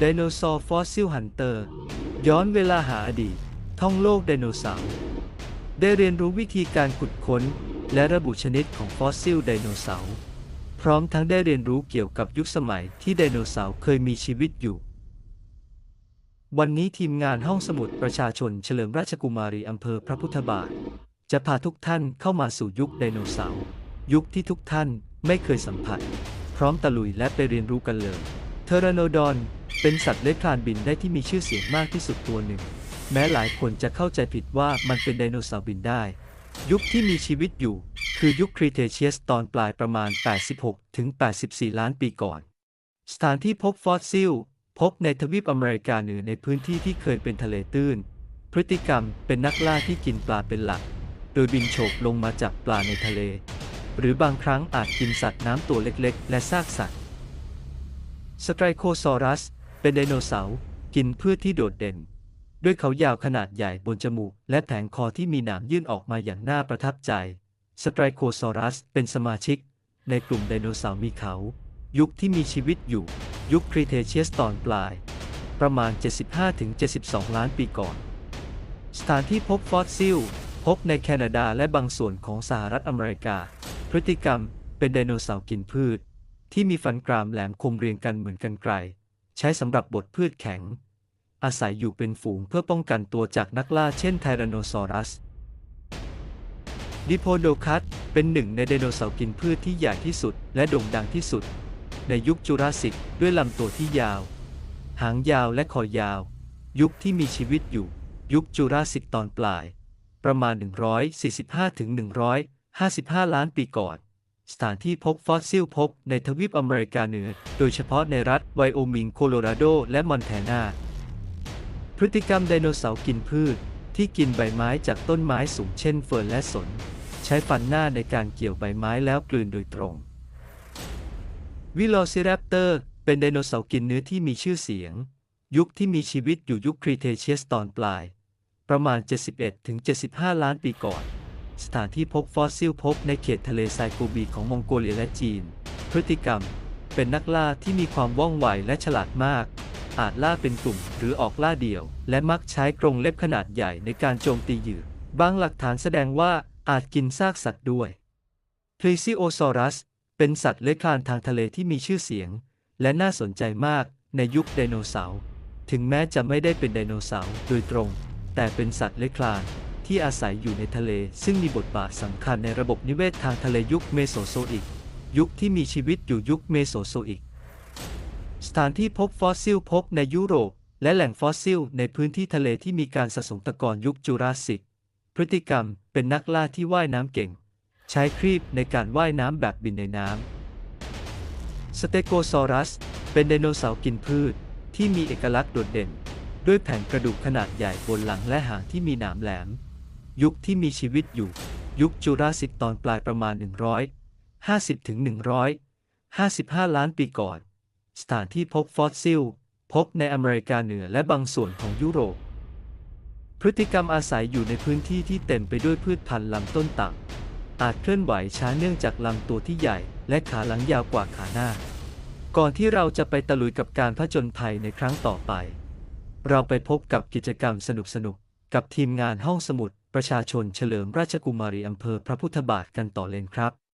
ไดโนเสาร์ฟอสซิลฮันเตอร์ ย้อนเวลาหาอดีต ท่องโลกไดโนเสาร์ ได้เรียนรู้วิธีการขุดค้น และระบุชนิดของฟอสซิลไดโนเสาร์ พร้อมทั้งได้เรียนรู้เกี่ยวกับยุคสมัยที่ไดโนเสาร์เคยมีชีวิตอยู่ วันนี้ทีมงานห้องสมุดประชาชนเฉลิมราชกุมารีอำเภอพระพุทธบาท จะพาทุกท่านเข้ามาสู่ยุคไดโนเสาร์ ยุคที่ทุกท่านไม่เคยสัมผัส พร้อมตะลุยและไปเรียนรู้กันเลย เทอราโนดอน เป็นสัตว์เลื้อยคลานบินได้ที่มีชื่อเสียงมากที่สุดตัวหนึ่ง แม้หลายคนจะเข้าใจผิดว่ามันเป็นไดโนเสาร์บินได้ ยุคที่มีชีวิตอยู่ คือยุคครีเทเชียสตอนปลายประมาณ 86 ถึง 84 ล้านปีก่อน สถานที่พบฟอสซิล พบในทวีปอเมริกาเหนือในพื้นที่ที่เคยเป็นทะเลตื้น พฤติกรรมเป็นนักล่าที่กินปลาเป็นหลัก โดยบินโฉบลงมาจับปลาในทะเล หรือบางครั้งอาจกินสัตว์น้ำตัวเล็กๆ และซากสัตว์สไตรโคซอรัส เป็นไดโนเสาร์กินพืชที่โดดเด่น ด้วยเขายาวขนาดใหญ่บนจมูก และแผงคอที่มีหนามยื่นออกมาอย่างน่าประทับใจ สไตรโคซอรัสเป็นสมาชิก ในกลุ่มไดโนเสาร์มีเขา ยุคที่มีชีวิตอยู่ ยุคครีเทเชียสตอนปลาย ประมาณ 75-72 ล้านปีก่อน สถานที่พบฟอสซิล พบในแคนาดาและบางส่วนของสหรัฐอเมริกา พฤติกรรมเป็นไดโนเสาร์กินพืช ที่มีฟันกรามแหลมคมเรียงกันเหมือนกันไกล ใช้สำหรับบดพืชแข็ง อาศัยอยู่เป็นฝูงเพื่อป้องกันตัวจากนักล่าเช่นไทแรโนซอรัสดิโพโดคัสเป็นหนึ่งในไดโนเสาร์กินพืชที่ใหญ่ที่สุดและโด่งดังที่สุด ในยุคจูราสสิกด้วยลำตัวที่ยาว หางยาวและคอยาว ยุคที่มีชีวิตอยู่ ยุคจูราสสิกตอนปลาย ประมาณ 145ถึง155 ล้านปีก่อน สถานที่พบฟอสซิลพบในทวีปอเมริกาเหนือ โดยเฉพาะในรัฐไวโอมิง โคโลราโด และมอนแทนา พฤติกรรมไดโนเสาร์กินพืช ที่กินใบไม้จากต้นไม้สูงเช่นเฟิร์นและสน ใช้ฟันหน้าในการเกี่ยวใบไม้แล้วกลืนโดยตรง วิโลซิแรปเตอร์ เป็นไดโนเสาร์กินเนื้อที่มีชื่อเสียง ยุคที่มีชีวิตอยู่ยุคครีเทเชียสตอนปลาย ประมาณ 71-75 ล้านปีก่อน สถานที่พบฟอสซิลพบในเขตทะเลทรายโกบีของมองโกเลียและจีน พฤติกรรม เป็นนักล่าที่มีความว่องไวและฉลาดมาก อาจล่าเป็นกลุ่มหรือออกล่าเดี่ยว และมักใช้กรงเล็บขนาดใหญ่ในการโจมตีเหยื่อบางหลักฐานแสดงว่าอาจกินซากสัตว์ด้วยพลีซิโอซอรัสเป็นสัตว์เลื้อยคลานทางทะเลที่มีชื่อเสียง และน่าสนใจมากในยุคไดโนเสาร์ ถึงแม้จะไม่ได้เป็นไดโนเสาร์โดยตรง แต่เป็นสัตว์เลื้อยคลาน ที่อาศัยอยู่ในทะเล ซึ่งมีบทบาทสำคัญในระบบนิเวศทางทะเลยุคเมโสโซอิก ยุคที่มีชีวิตอยู่ยุคเมโสโซอิก สถานที่พบฟอสซิลพบในยุโรป และแหล่งฟอสซิลในพื้นที่ทะเลที่มีการสะสมตะกอนยุคจูราสสิก พฤติกรรมเป็นนักล่าที่ว่ายน้ำเก่ง ใช้ครีบในการว่ายน้ำแบบบินในน้ำสเตโกซอรัส เป็นไดโนเสาร์กินพืช ที่มีเอกลักษณ์โดดเด่นด้วยแผ่นกระดูกขนาดใหญ่บนหลังและหางที่มีหนามแหลม ยุคที่มีชีวิตอยู่ ยุคจูราสสิกตอนปลายประมาณ 150 ถึง 155 ล้านปีก่อน สถานที่พบฟอสซิล พบในอเมริกาเหนือและบางส่วนของยุโรป พฤติกรรมอาศัยอยู่ในพื้นที่ที่เต็มไปด้วยพืชพันธุ์ลำต้นต่ำอาจเคลื่อนไหวช้าเนื่องจากลำตัวที่ใหญ่ และขาหลังยาวกว่าขาหน้า ก่อนที่เราจะไปตะลุยกับการผจญภัยในครั้งต่อไป เราไปพบกับกิจกรรมสนุกๆกับทีมงานห้องสมุด ประชาชนเฉลิมราชกุมารีอำเภอพระพุทธบาทกันต่อเลยครับ